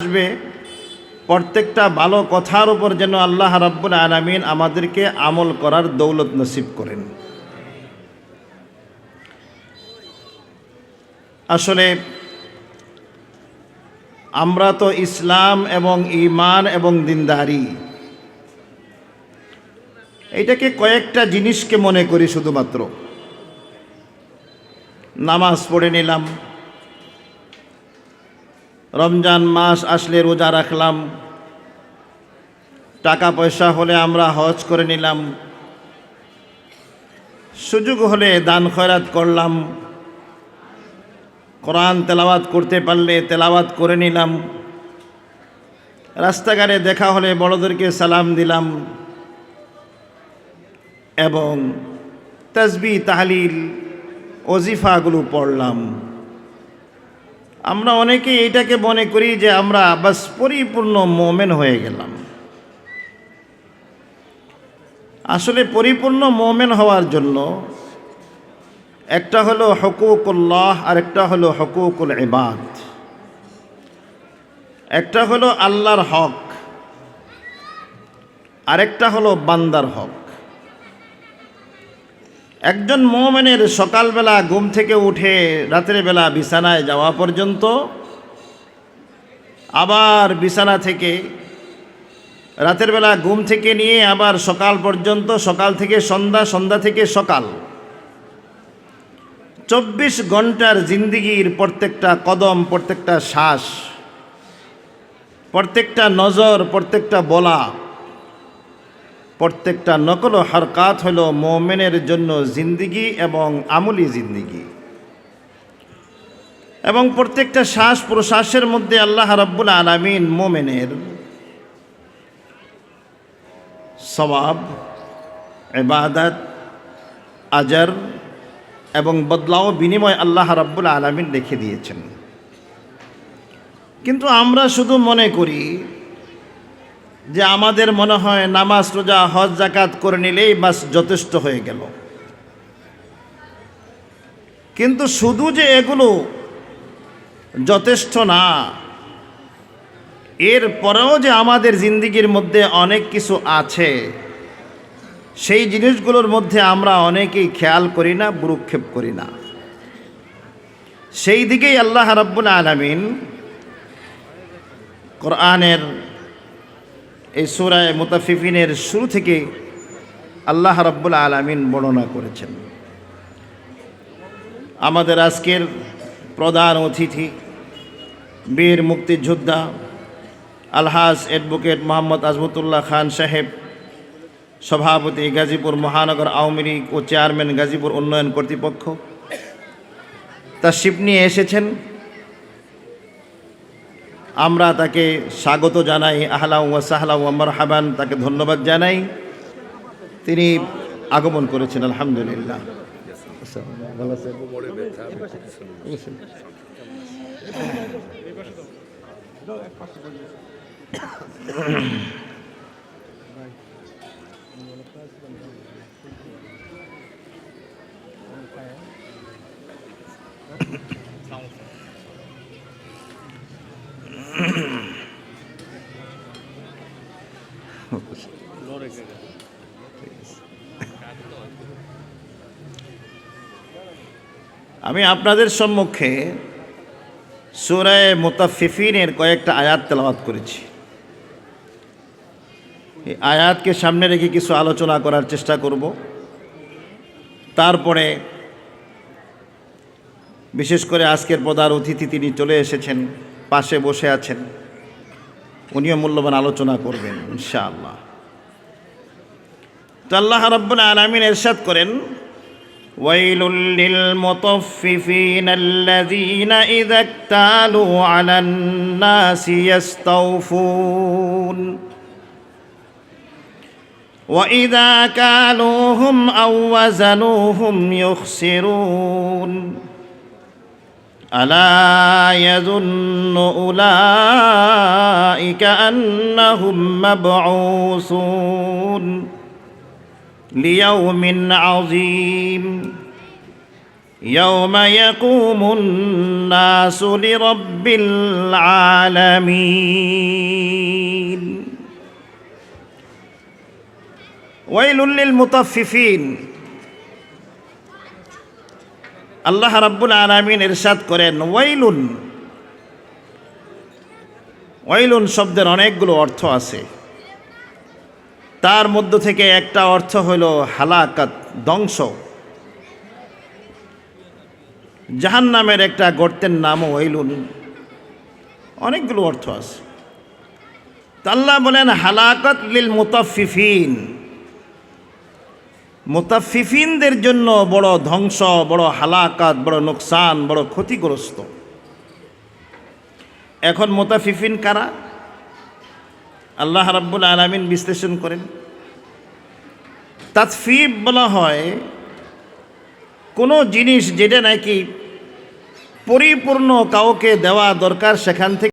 আসবে, প্রত্যেকটা ভালো কথার উপর যেন আল্লাহ রাব্বুল আলামিন আমাদেরকে আমল করার দৌলত নসিব করেন। আসলে আমরা তো ইসলাম এবং ইমান এবং দিনদারি, এটাকে কয়েকটা জিনিসকে মনে করি শুধুমাত্র। নামাজ পড়ে নিলাম রমজান মাস আসলে রোজা রাখলাম। টাকা পয়সা হলে আমরা হজ করে নিলাম। সুযোগ হলে দান খয়রাত করলাম। কোরআন তেলাওয়াত করতে পারলে তেলাওয়াত করে নিলাম। রাস্তাঘাটে দেখা হলে বড়দেরকে সালাম দিলাম। এবং তসবি তাহলিল, ওজিফাগুলো পড়লাম। আমরা অনেকে এটাকে মনে করি যে আমরা বাস পরিপূর্ণ মোমেন হয়ে গেলাম। আসলে পরিপূর্ণ মোমেন হওয়ার জন্য একটা হলো হকুকুল্লাহ আর একটা হলো হকুকুল ইবাদ। একটা হলো আল্লাহর হক, আরেকটা হলো বান্দার হক। একজন মোমেনের সকালবেলা ঘুম থেকে উঠে রাতের বেলা বিছানায় যাওয়া পর্যন্ত, আবার বিছানা থেকে রাতের বেলা ঘুম থেকে নিয়ে আবার সকাল পর্যন্ত, সকাল থেকে সন্ধ্যা সন্ধ্যা থেকে সকাল। চব্বিশ ঘণ্টার জিন্দিগির প্রত্যেকটা কদম, প্রত্যেকটা শ্বাস, প্রত্যেকটা নজর, প্রত্যেকটা বলা প্রত্যেকটা নকল হরকাত হলো মোমেনের জন্য জিন্দিগি এবং আমলি জিন্দিগি। এবং প্রত্যেকটা শ্বাস প্রশ্বাসের মধ্যে আল্লাহ রাব্বুল আলামিন মোমেনের সবাব এবাদত আজর এবং বদলাও বিনিময় আল্লাহ রাব্বুল আলামিন রেখে দিয়েছেন। কিন্তু আমরা শুধু মনে করি যে আমাদের মনে হয় নামাজ, রোজা, হজ জাকাত করে নিলেই বাস যথেষ্ট হয়ে গেল। কিন্তু শুধু যে এগুলো যথেষ্ট না, এর পরেও যে আমাদের জিন্দিগির মধ্যে অনেক কিছু আছে, সেই জিনিসগুলোর মধ্যে আমরা অনেকেই খেয়াল করি না বুরুক্ষেপ করি না। সেই দিকেই আল্লাহ রাব্বুল আলামিন কোরআনের এই সুরায় মুতাফিফিনের শুরু থেকে আল্লাহ রাব্বুল আলামিন বর্ণনা করেছেন। আমাদের আজকের প্রধান অতিথি, বীর মুক্তিযোদ্ধা, আলহাজ অ্যাডভোকেট মোহাম্মদ আজমতুল্লাহ খান সাহেব, সভাপতি গাজীপুর মহানগর আওয়ামী লীগ ও চেয়ারম্যান গাজীপুর উন্নয়ন কর্তৃপক্ষ, তার শিপ নিয়ে এসেছেন। আমরা তাকে স্বাগত জানাই আহলা ওয়া সাহলা ওয়া মারহাবান তাকে ধন্যবাদ জানাই তিনি আগমন করেছেন আলহামদুলিল্লাহ আমি আপনাদের সম্মুখে সুরায় মোতাফিফিনের কয়েকটা আয়াত তেলাওয়াত করেছি। এই আয়াতকে সামনে রেখে কিছু আলোচনা করার চেষ্টা করব। তারপরে বিশেষ করে আজকের প্রধান অতিথি তিনি চলে এসেছেন, পাশে বসে আছেন, উনিও মূল্যবান আলোচনা করবেন, ইনশাআল্লাহ। তো আল্লাহ রব্বুল আলমিন এরশাদ করেন ويل للمطففين الذين إذا اكتالوا على الناس يستوفون وإذا كالوهم أو وزنوهم يخسرون ألا يظن أولئك أنهم مبعوثون লিয়াউমিন আজিম يوم يقوم الناس لرب العالمين ويل للمطففين আল্লাহ রাব্বুল আলামিন ইরশাদ করেন ওয়াইলুন ওয়াইলুন শব্দের অনেকগুলো অর্থ আছে তার মধ্য থেকে একটা অর্থ হইল হালাকাত, ধ্বংস। জাহান নামের একটা গর্তের নামও ওয়াইলুন অনেকগুলো অর্থ আছে। তা আল্লাহ বলেন, হালাকাত লিল মুতাফিফিন মুতাফিফিনদের জন্য বড় ধ্বংস, বড় হালাকাত, বড় নোকসান, বড় ক্ষতিগ্রস্ত। এখন মোতাফিফিন কারা? আল্লাহ রাব্বুল আলামিন বিশ্লেষণ করেন। তাৎফিব বলা হয়, কোনো জিনিস যেটা নাকি পরিপূর্ণ কাউকে দেওয়া দরকার সেখান থেকে